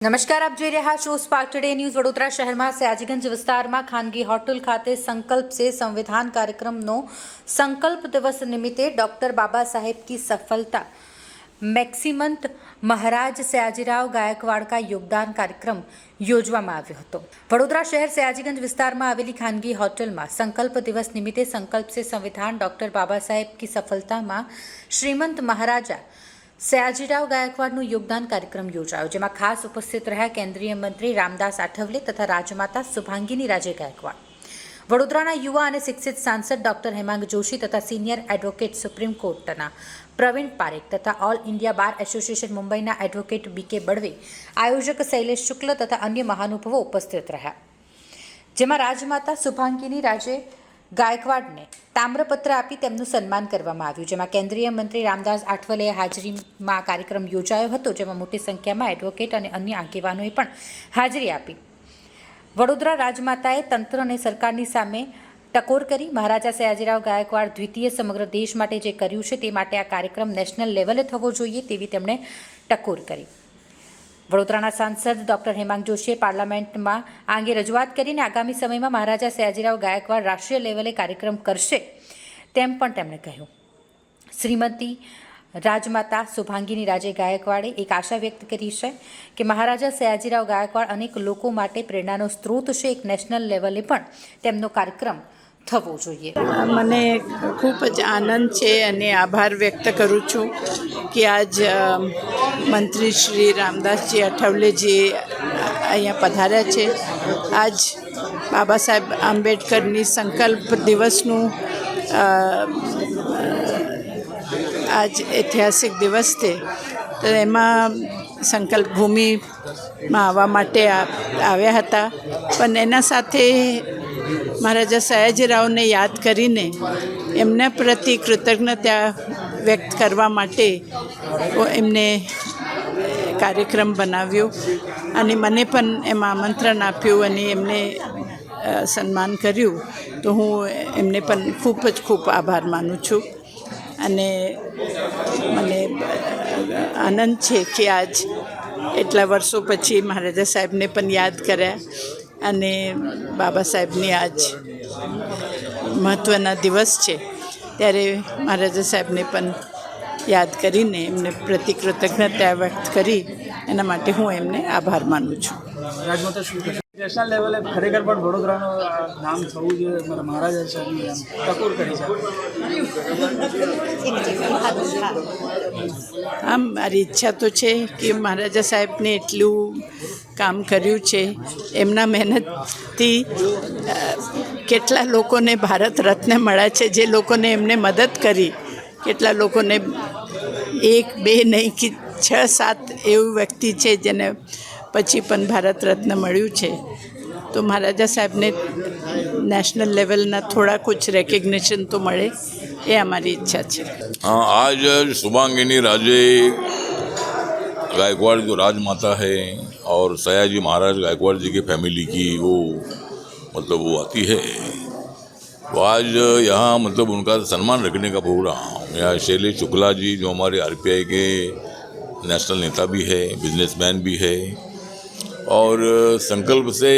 નમસ્કાર, આપ જોઈ રહ્યા છો સ્પાર્ક ટુડે ન્યૂઝ વડોદરા શહેરમાં સયાજીગંજ વિસ્તારમાં ખાનગી હોટલ ખાતે સંકલ્પ સે સંવિધાન કાર્યક્રમનો સંકલ્પ દિવસ નિમિત્તે ડોક્ટર બાબા સાહેબ કી સફળતા. મેક્સિમંત મહારાજ સયાજીરાવ ગાયકવાડ કા યોગદાન કાર્યક્રમ યોજવામાં આવ્યો હતો. વડોદરા શહેર સયાજીગંજ વિસ્તારમાં આવેલી ખાનગી હોટલમાં સંકલ્પ દિવસ નિમિત્તે સંકલ્પ સે સંવિધાન ડોક્ટર બાબા સાહેબ કી સફળતામાં શ્રીમંત મહારાજા સયાજીરાવ ગાયકવાડનું યોગદાન કાર્યક્રમ યોજાયો, જેમાં ખાસ ઉપસ્થિત રહ્યા કેન્દ્રીય મંત્રી રામદાસ આઠવલે તથા રાજમાતા શુભાંગીની રાજે ગાયકવાડ. વડોદરાના યુવા અને શિક્ષિત સાંસદ ડોક્ટર હેમાંગ જોશી તથા સિનિયર એડવોકેટ સુપ્રીમ કોર્ટના પ્રવીણ પારેખ તથા ઓલ ઇન્ડિયા બાર એસોસિએશન મુંબઈના એડવોકેટ બીકે બળવે, આયોજક શૈલેષ શુક્લ તથા અન્ય મહાનુભાવો ઉપસ્થિત રહ્યા. જેમાં રાજમાતા શુભાંગીની રાજે ગાયકવાડને તામ્રપત્ર આપી તેમનું સન્માન કરવામાં આવ્યું, જેમાં કેન્દ્રીય મંત્રી રામદાસ આઠવલે હાજરીમાં કાર્યક્રમ યોજાયો હતો, જેમાં મોટી સંખ્યામાં એડવોકેટ અને અન્ય આગેવાનોએ પણ હાજરી આપી. વડોદરા રાજમાતાએ તંત્ર અને સરકારની સામે ટકોર કરી. મહારાજા સયાજીરાવ ગાયકવાડ દ્વિતીય સમગ્ર દેશ માટે જે કર્યું છે તે માટે આ કાર્યક્રમ નેશનલ લેવલે થવો જોઈએ તેવી તેમણે ટકોર કરી. વડોદરાના સાંસદ ડોક્ટર હેમાંગ જોશીએ પાર્લામેન્ટમાં આ અંગે રજૂઆત કરીને આગામી સમયમાં મહારાજા સયાજીરાવ ગાયકવાડ રાષ્ટ્રીય લેવલે કાર્યક્રમ કરશે તેમ પણ તેમણે કહ્યું. શ્રીમતી રાજમાતા શુભાંગીની રાજે ગાયકવાડે એક આશા વ્યક્ત કરી છે કે મહારાજા સયાજીરાવ ગાયકવાડ અનેક લોકો માટે પ્રેરણાનો સ્ત્રોત છે. એક નેશનલ લેવલે પણ તેમનો કાર્યક્રમ થવો જોઈએ. મને ખૂબ જ આનંદ છે અને આભાર વ્યક્ત કરું છું કે આજ મંત્રી શ્રી રામદાસજી અઠવલેજી અહીંયા પધાર્યા છે. આજ બાબા સાહેબ આંબેડકરની સંકલ્પ દિવસનું આજ ઐતિહાસિક દિવસ છે. તો એમાં સંકલ્પ ભૂમિમાં આવવા માટે આવ્યા હતા. પણ એના સાથે મહારાજા સયાજીરાવને યાદ કરીને એમના પ્રતિ કૃતજ્ઞતા વ્યક્ત કરવા માટે એમને કાર્યક્રમ બનાવ્યો અને મને પણ એમાં આમંત્રણ આપ્યું અને એમને સન્માન કર્યું. તો હું એમને પણ ખૂબ જ ખૂબ આભાર માનું છું. અને મને આનંદ છે કે આજ એટલા વર્ષો પછી મહારાજા સાહેબને પણ યાદ કર્યા. અને બાબા સાહેબની આજ મહત્ત્વના દિવસ છે. ત્યારે મહારાજા સાહેબને પણ યાદ કરીને એમને પ્રતિ કૃતજ્ઞતા વ્યક્ત કરી. એના માટે હું એમને આભાર માનું છું? નેશનલ લેવલે ખરેખર પણ વડોદરાનું નામ થવું જોઈએ. મારા મહારાજા સાહેબની ટકોર કરી છે. આમ, મારી ઈચ્છા તો છે કે મહારાજા સાહેબને એટલું કામ કર્યું છે. એમના મહેનતથી કેટલા લોકોને ભારત રત્ન મળ્યા છે, જે લોકોને એમને મદદ કરી. કેટલા લોકોને એક, બે નહીં કે છ, સાત એવું વ્યક્તિ છે જેને પછી પણ ભારત રત્ન મળ્યું છે. તો મહારાજા સાહેબને નેશનલ લેવલના થોડા કુછ રેકગ્નિશન તો મળે એ અમારી ઈચ્છા છે हाँ आज शुभांगिनी राजे गायकवाड़ जो राजमाता है और सयाजी महाराज गायकवाड़ जी की फैमिली की वो मतलब वो आती है तो आज यहाँ मतलब उनका सम्मान रखने का प्रोग्राम यहाँ शैलेश शुक्ला जी जो हमारे आरपीआई के नेशनल नेता भी है बिजनेसमैन भी है और संकल्प से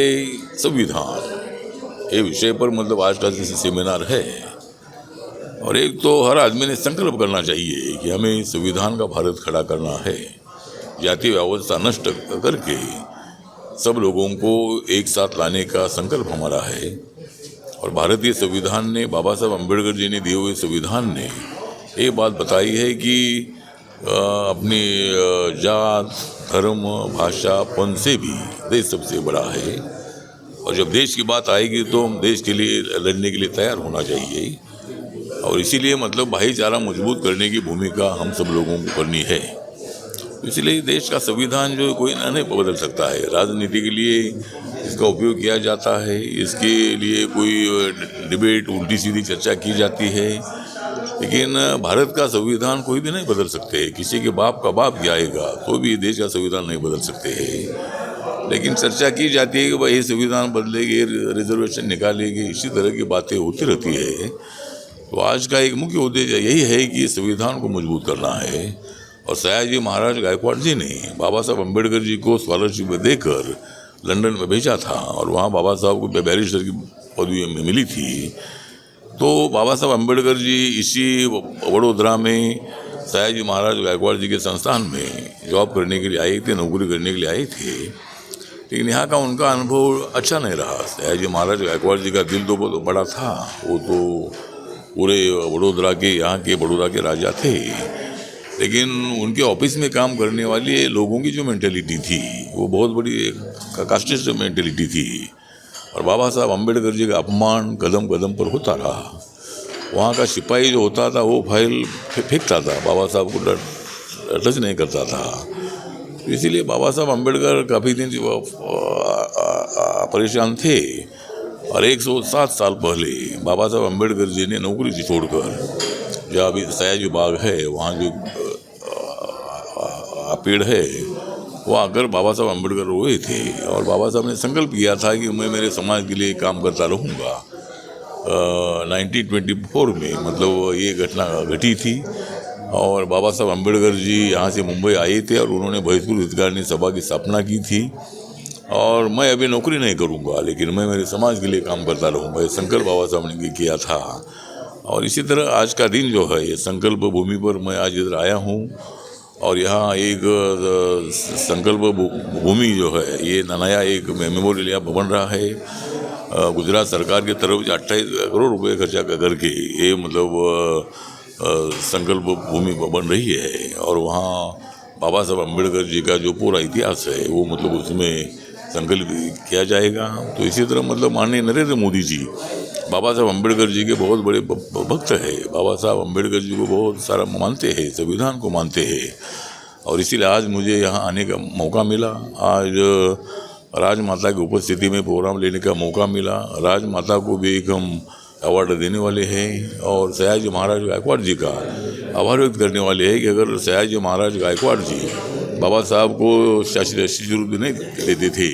संविधान। ये विषय पर मतलब आज का जैसे सेमिनार है। और एक तो हर आदमी ने संकल्प करना चाहिए कि हमें संविधान का भारत खड़ा करना है। जाति व्यवस्था नष्ट करके सब लोगों को एक साथ लाने का संकल्प हमारा है। और भारतीय संविधान ने, बाबा साहब अंबेडकर जी ने दिए हुए संविधान ने ये बात बताई है कि अपनी जात, धर्म, भाषा पन से भी देश सबसे बड़ा है। और जब देश की बात आएगी तो हम देश के लिए लड़ने के लिए तैयार होना चाहिए। और इसीलिए मतलब भाईचारा मज़बूत करने की भूमिका हम सब लोगों को करनी है। इसलिए देश का संविधान जो कोई ना नहीं बदल सकता है। राजनीति के लिए इसका उपयोग किया जाता है। इसके लिए कोई डिबेट उल्टी सीधी चर्चा की जाती है। लेकिन भारत का संविधान कोई भी नहीं बदल सकते। किसी के बाप का बाप भी आएगा तो भी देश का संविधान नहीं बदल सकते हैं। लेकिन चर्चा की जाती है कि भाई, ये संविधान बदलेगी रिजर्वेशन निकालेगी, इसी तरह की बातें होती रहती है। तो आज का एक मुख्य उद्देश्य यही है कि संविधान को मज़बूत करना है। और सयाजी महाराज गायकवाड़ जी ने बाबा साहब अंबेडकर जी को स्कॉलरशिप देकर लंदन में भेजा था। और वहाँ बाबा साहब को बैरिस्टर की पदवी में मिली थी। तो बाबा साहब अंबेडकर जी इसी वडोदरा में सयाजी महाराज गायकवाड़ जी के संस्थान में जॉब करने के लिए आए थे, नौकरी करने के लिए आए थे। लेकिन यहाँ का उनका अनुभव अच्छा नहीं रहा। सयाजी महाराज गायकवाड़ जी का दिल तो बहुत बड़ा था। वो तो पूरे वडोदरा के, यहाँ के बड़ौदा के राजा थे। लेकिन उनके ऑफ़िस में काम करने वाले लोगों की जो मेंटेलिटी थी, वो बहुत बड़ी कास्टिस्ट मेंटेलिटी थी। और बाबा साहब अंबेडकर जी का अपमान कदम कदम पर होता रहा। वहाँ का सिपाही जो होता था, वो फ़ाइल फेंकता था। बाबा साहब को टच नहीं करता था। इसीलिए बाबा साहब अंबेडकर काफ़ी दिन परेशान थे। और एक सौ सात साल पहले बाबा साहब अंबेडकर जी ने नौकरी से छोड़कर जहाँ अभी सयाजी बाग है, वहाँ जो पेड़ है वो आकर बाबा साहब अंबेडकर रोए थे और बाबा साहब ने संकल्प किया था कि मैं मेरे समाज के लिए काम करता रहूँगा। नाइनटीन ट्वेंटी फोर में मतलब ये घटना घटी थी और बाबा साहब अंबेडकर जी यहाँ से मुंबई आए थे और उन्होंने भोजपुर हितकारिणी सभा की स्थापना की थी। और मैं अभी नौकरी नहीं करूँगा, लेकिन मैं मेरे समाज के लिए काम करता रहूँगा। ये संकल्प बाबा साहब ने किया था। और इसी तरह आज का दिन जो है, ये संकल्प भूमि पर मैं आज इधर आया हूँ। और यहाँ एक संकल्प भूमि जो है, ये नया एक मेमोरियल यहाँ बन रहा है। गुजरात सरकार की तरफ़ से अट्ठाईस करोड़ रुपए खर्चा कर- करके ये मतलब संकल्प भूमि बन रही है। और वहाँ बाबा साहब अंबेडकर जी का जो पूरा इतिहास है, वो मतलब उसमें संकल्प किया जाएगा। तो इसी तरह मतलब माननीय नरेंद्र मोदी जी बाबा साहब अंबेडकर जी के बहुत बड़े भक्त हैं। बाबा साहब अंबेडकर जी को बहुत सारा मानते हैं, संविधान को मानते हैं। और इसीलिए आज मुझे यहाँ आने का मौका मिला। आज राजमाता की उपस्थिति में प्रोग्राम लेने का मौका मिला। राजमाता को भी एक हम अवार्ड देने वाले हैं और सयाजी महाराज गायकवाड़ जी का आभार व्यक्त करने वाले हैं कि अगर सयाजी महाराज गायकवाड़ जी बाबा साहब को शास्त्रीय शिष्यवृत्ति नहीं देते थे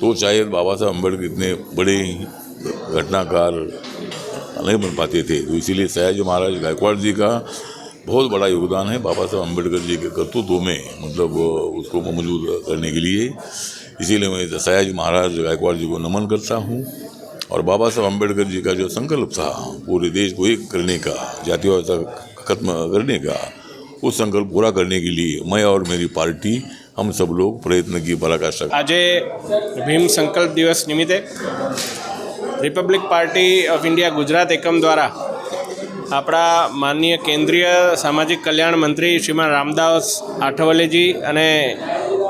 तो शायद बाबा साहब अंबेडकर इतने बड़े घटनाकार नहीं बन पाते थे तो इसीलिए सयाजी महाराज गायकवाड़ जी का बहुत बड़ा योगदान है बाबा साहब अम्बेडकर जी के कर्तृत्व में मतलब उसको मौजूद करने के लिए इसीलिए मैं सयाजी महाराज गायकवाड़ जी को नमन करता हूँ और बाबा साहब अम्बेडकर जी का जो संकल्प था पूरे देश को एक करने का जातिवाद खत्म करने का उस संकल्प पूरा करने के लिए मैं और मेरी पार्टी हम सब लोग प्रयत्न की पराकाष्ठा આજે ભીમ સંકલ્પ દિવસ નિમિત્તે republic party of India Gujarat એકમ દ્વારા આપણા માનનીય કેન્દ્રીય સામાજિક કલ્યાણ મંત્રી શ્રીમાન રામદાસ આઠવલેજી અને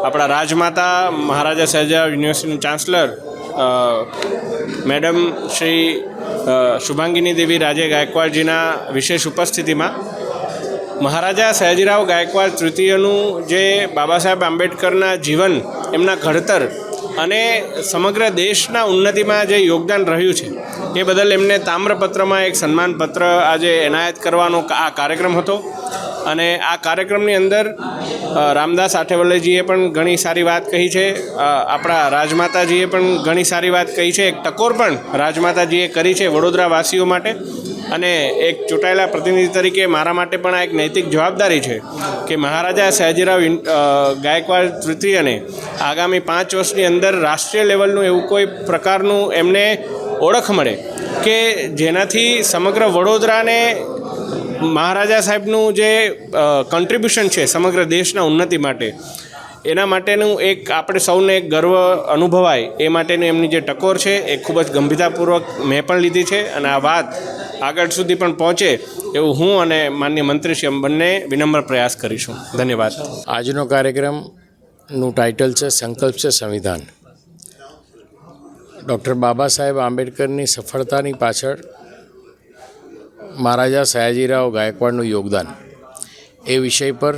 આપણા રાજમાતા મહારાજા સહેજા યુનિવર્સિટીના ચાન્સલર મેડમ શ્રી શુભાંગિની શુભાંગીની દેવી રાજે ગાયકવાડજીના વિશેષ ઉપસ્થિતિમાં મહારાજા સયાજીરાવ ગાયકવાડ તૃતીયનું જે બાબા સાહેબ આંબેડકરના જીવન, એમના ઘડતર અને સમગ્ર દેશના ઉન્નતિમાં જે યોગદાન રહ્યું છે, એ બદલ એમને તામ્રપત્રમાં એક સન્માનપત્ર આજે એનાયત કરવાનો આ કાર્યક્રમ હતો. અને આ કાર્યક્રમની અંદર રામદાસ આઠેવલ્લેજીએ પણ ઘણી સારી વાત કહી છે આપણા રાજમાતાજીએ પણ ઘણી સારી વાત કહી છે. એક ટકોર પણ રાજમાતાજીએ કરી છે વડોદરાવાસીઓ માટે. અને એક ચૂંટાયેલા પ્રતિનિધિ તરીકે મારા માટે પણ આ એક નૈતિક જવાબદારી છે કે મહારાજા સયાજીરાવ ગાયકવાડ તૃતીયને આગામી પાંચ વર્ષની અંદર રાષ્ટ્રીય લેવલનું એવું કોઈ પ્રકારનું એમને ઓળખ મળે કે જેનાથી સમગ્ર વડોદરાને મહારાજા સાહેબનું જે કન્ટ્રીબ્યુશન છે સમગ્ર દેશના ઉન્નતિ માટે, એના માટેનું એક આપણે સૌને એક ગર્વ અનુભવાય એ માટેની એમની જે ટકોર છે એ ખૂબ જ ગંભીરતાપૂર્વક મેં પણ લીધી છે અને આ વાત આગળ સુધી પણ પહોંચે એવું હું અને માન્ય મંત્રીશ્રી એમ બંને વિનમ્ર પ્રયાસ કરીશું. ધન્યવાદ. આજનો કાર્યક્રમનું ટાઇટલ છે સંકલ્પ છે સંવિધાન. ડૉક્ટર બાબા સાહેબ આંબેડકરની સફળતાની પાછળ મહારાજા સયાજીરાવ ગાયકવાડનું યોગદાન. એ વિષય પર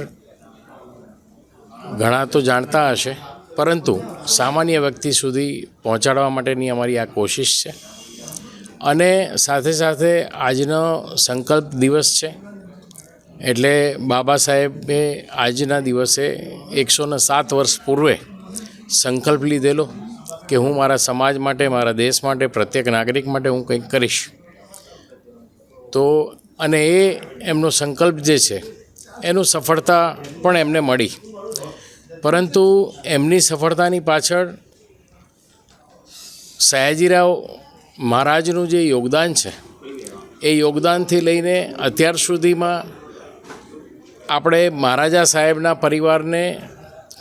ઘણા તો જાણતા હશે, પરંતુ સામાન્ય વ્યક્તિ સુધી પહોંચાડવા માટેની અમારી આ કોશિશ છે. અને સાથે સાથે આજનો સંકલ્પ દિવસ છે. એટલે બાબા સાહેબે આજના દિવસે એકસોને સાત વર્ષ પૂર્વે સંકલ્પ લીધેલો કે હું મારા સમાજ માટે, મારા દેશ માટે, પ્રત્યેક નાગરિક માટે હું કંઈક કરીશ. તો અને એ એમનો સંકલ્પ જે છે, એનું સફળતા પણ એમને મળી. પરંતુ એમની સફળતાની પાછળ સયાજીરાવ મહારાજનું જે યોગદાન છે, એ યોગદાનથી લઈને અત્યાર સુધીમાં આપણે મહારાજા સાહેબના પરિવારને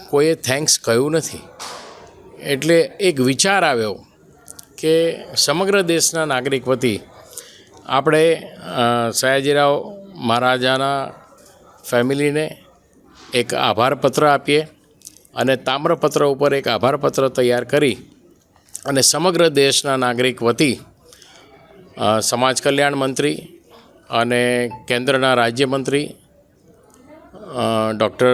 કોઈએ થેન્ક્સ કહ્યું નથી. એટલે એક વિચાર આવ્યો કે સમગ્ર દેશના નાગરિક વતી આપણે સયાજીરાવ મહારાજાના ફેમિલીને એક આભારપત્ર આપીએ અને તામ્રપત્ર ઉપર એક આભારપત્ર તૈયાર કરી અને સમગ્ર દેશના નાગરિક વતી સમાજ કલ્યાણ મંત્રી અને કેન્દ્રના રાજ્યમંત્રી ડૉક્ટર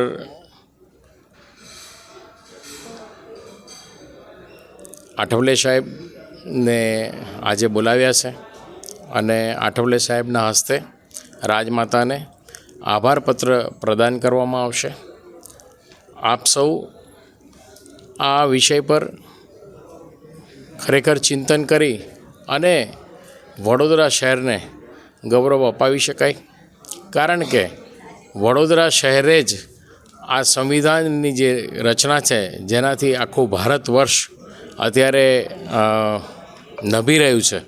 આઠવલે સાહેબને આજે બોલાવ્યા છે અને આઠવલે સાહેબના હસ્તે રાજમાતાને આભારપત્ર પ્રદાન કરવામાં આવશે. આપ સૌ આ વિષય પર ખરેખર ચિંતન કરી અને વડોદરા શહેરને ગૌરવ અપાવી શકાય. કારણ કે વડોદરા શહેરે જ આ સંવિધાનની જે રચના છે, જેનાથી આખું ભારત વર્ષ અત્યારે નભી રહ્યું છે.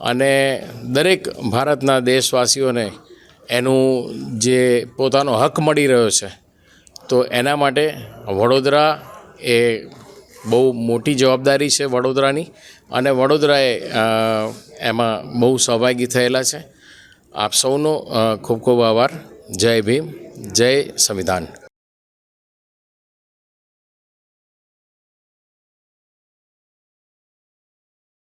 અને દરેક ભારતના દેશવાસીઓને એનું જે પોતાનો હક મળી રહ્યો છે, તો એના માટે વડોદરા એ બહુ મોટી જવાબદારી છે વડોદરાની અને વડોદરાએ એમાં બહુ સહભાગી થયેલા છે. આપ સૌનો ખૂબ ખૂબ આભાર. જય ભીમ, જય સંવિધાન.